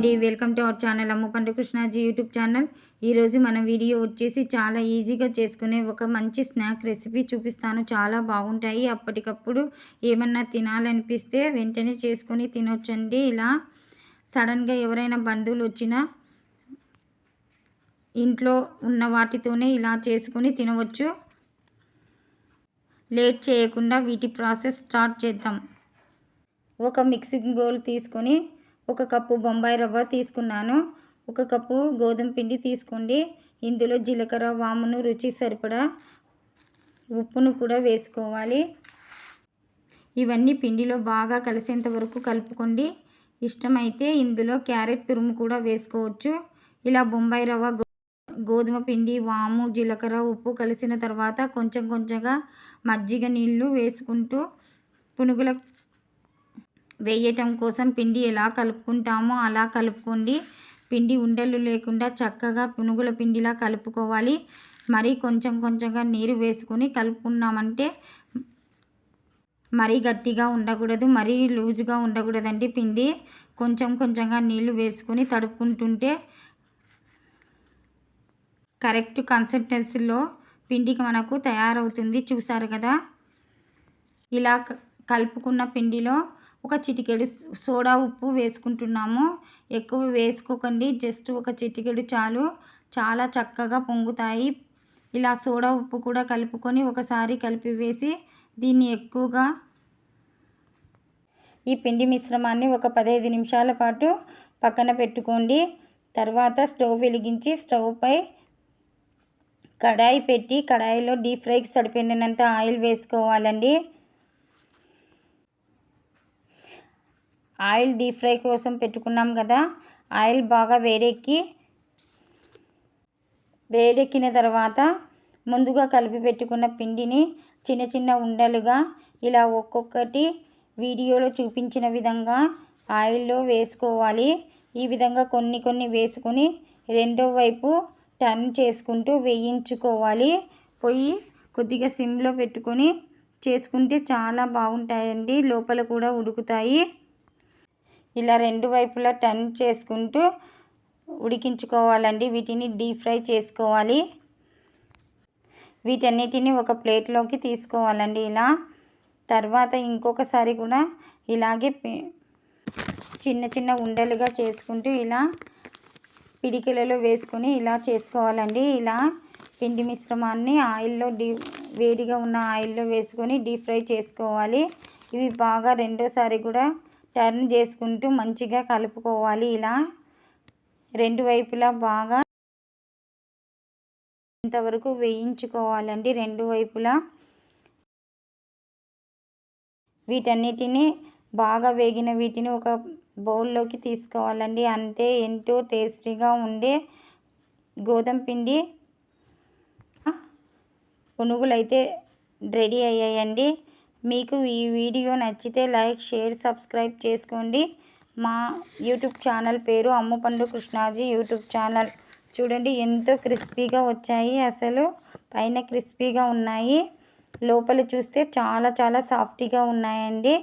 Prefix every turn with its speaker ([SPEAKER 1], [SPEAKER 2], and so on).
[SPEAKER 1] అండి. Welcome to our channel అమ్మ పండు కృష్ణాజీ యూట్యూబ్ ఛానల్. ఈరోజు మన వీడియో వచ్చేసి చాలా ఈజీగా చేసుకునే ఒక మంచి స్నాక్ రెసిపీ చూపిస్తాను. చాలా బాగుంటాయి. అప్పటికప్పుడు ఏమన్నా తినాలనిపిస్తే వెంటనే చేసుకొని తినొచ్చండి. ఇలా సడన్గా ఎవరైనా బంధువులు వచ్చినా ఇంట్లో ఉన్న వాటితోనే ఇలా చేసుకొని తినవచ్చు. లేట్ చేయకుండా వీటి ప్రాసెస్ స్టార్ట్ చేద్దాం. ఒక మిక్సింగ్ బౌల్ తీసుకొని ఒక కప్పు బొంబాయి రవ్వ తీసుకున్నాను. ఒక కప్పు గోధుమ పిండి తీసుకోండి. ఇందులో జీలకర్ర వామును రుచి సరిపడా ఉప్పును కూడా వేసుకోవాలి. ఇవన్నీ పిండిలో బాగా కలిసేంత వరకు కలుపుకోండి. ఇష్టమైతే ఇందులో క్యారెట్ తురుము కూడా వేసుకోవచ్చు. ఇలా బొంబాయి రవ్వ గోధుమ పిండి వాము జీలకర్ర ఉప్పు కలిసిన తర్వాత కొంచెం కొంచెంగా మజ్జిగ నీళ్ళు వేసుకుంటూ పునుగుల వేయటం కోసం పిండి ఎలా కలుపుకుంటామో అలా కలుపుకోండి. పిండి ఉండలు లేకుండా చక్కగా పునుగుల పిండిలా కలుపుకోవాలి. మరీ కొంచెం కొంచెంగా నీరు వేసుకొని కలుపుకున్నామంటే మరీ గట్టిగా ఉండకూడదు మరీ లూజుగా ఉండకూడదండి పిండి. కొంచెం కొంచెంగా నీళ్ళు వేసుకొని తడుపుకుంటుంటే కరెక్ట్ కన్సిస్టెన్సీలో పిండికి మనకు తయారవుతుంది. చూసారు కదా? ఇలా కలుపుకున్న పిండిలో ఒక చిటికెడు సోడా ఉప్పు వేసుకుంటున్నాము. ఎక్కువ వేసుకోకండి. జస్ట్ ఒక చిటికెడు చాలు. చాలా చక్కగా పొంగుతాయి. ఇలా సోడా ఉప్పు కూడా కలుపుకొని ఒకసారి కలిపి వేసి దీన్ని ఎక్కువగా ఈ పిండి మిశ్రమాన్ని ఒక పదహైదు నిమిషాల పాటు పక్కన పెట్టుకోండి. తర్వాత స్టవ్ వెలిగించి స్టవ్పై కడాయి పెట్టి కడాయిలో డీప్ ఫ్రైకి సరిపోయినంత ఆయిల్ వేసుకోవాలండి. ఆయిల్ డీప్ ఫ్రై కోసం పెట్టుకున్నాం కదా. ఆయిల్ బాగా వేడెక్కి వేడెక్కిన తర్వాత ముందుగా కలిపి పెట్టుకున్న పిండిని చిన్న చిన్న ఉండలుగా ఇలా ఒక్కొక్కటి వీడియోలో చూపించిన విధంగా ఆయిల్లో వేసుకోవాలి. ఈ విధంగా కొన్ని కొన్ని వేసుకొని రెండో వైపు టర్న్ చేసుకుంటూ వేయించుకోవాలి. పొయ్యి కొద్దిగా సిమ్లో పెట్టుకొని చేసుకుంటే చాలా బాగుంటాయండి. లోపల కూడా ఉడుకుతాయి. ఇలా రెండు వైపులా టర్న్ చేసుకుంటూ ఉడికించుకోవాలండి. వీటిని డీప్ ఫ్రై చేసుకోవాలి. వీటన్నిటిని ఒక ప్లేట్లోకి తీసుకోవాలండి ఇలా. తర్వాత ఇంకొకసారి కూడా ఇలాగే చిన్న చిన్న ఉండలుగా చేసుకుంటూ ఇలా పిడికిలలో వేసుకొని ఇలా చేసుకోవాలండి. ఇలా పిండి మిశ్రమాన్ని ఆయిల్లో డీ వేడిగా ఉన్న ఆయిల్లో వేసుకొని డీప్ ఫ్రై చేసుకోవాలి. ఇవి బాగా రెండోసారి కూడా టర్న్ చేసుకుంటూ మంచిగా కలుపుకోవాలి. ఇలా రెండు వైపులా బాగా ఇంతవరకు వేయించుకోవాలండి. రెండు వైపులా వీటన్నిటిని బాగా వేగిన వీటిని ఒక బౌల్లోకి తీసుకోవాలండి. అంతే ఎంతో టేస్టీగా ఉండే గోధుమ పిండి పునుగులు అయితే రెడీ అయ్యాయండి. మీకు ఈ వీడియో నచ్చితే లైక్ షేర్ సబ్స్క్రైబ్ చేసుకోండి. మా యూట్యూబ్ ఛానల్ పేరు అమ్మపండు కృష్ణాజీ యూట్యూబ్ ఛానల్. చూడండి ఎంతో క్రిస్పీగా వచ్చాయి అసలు. పైన క్రిస్పీగా ఉన్నాయి. లోపల చూస్తే చాలా చాలా సాఫ్టీగా ఉన్నాయండి.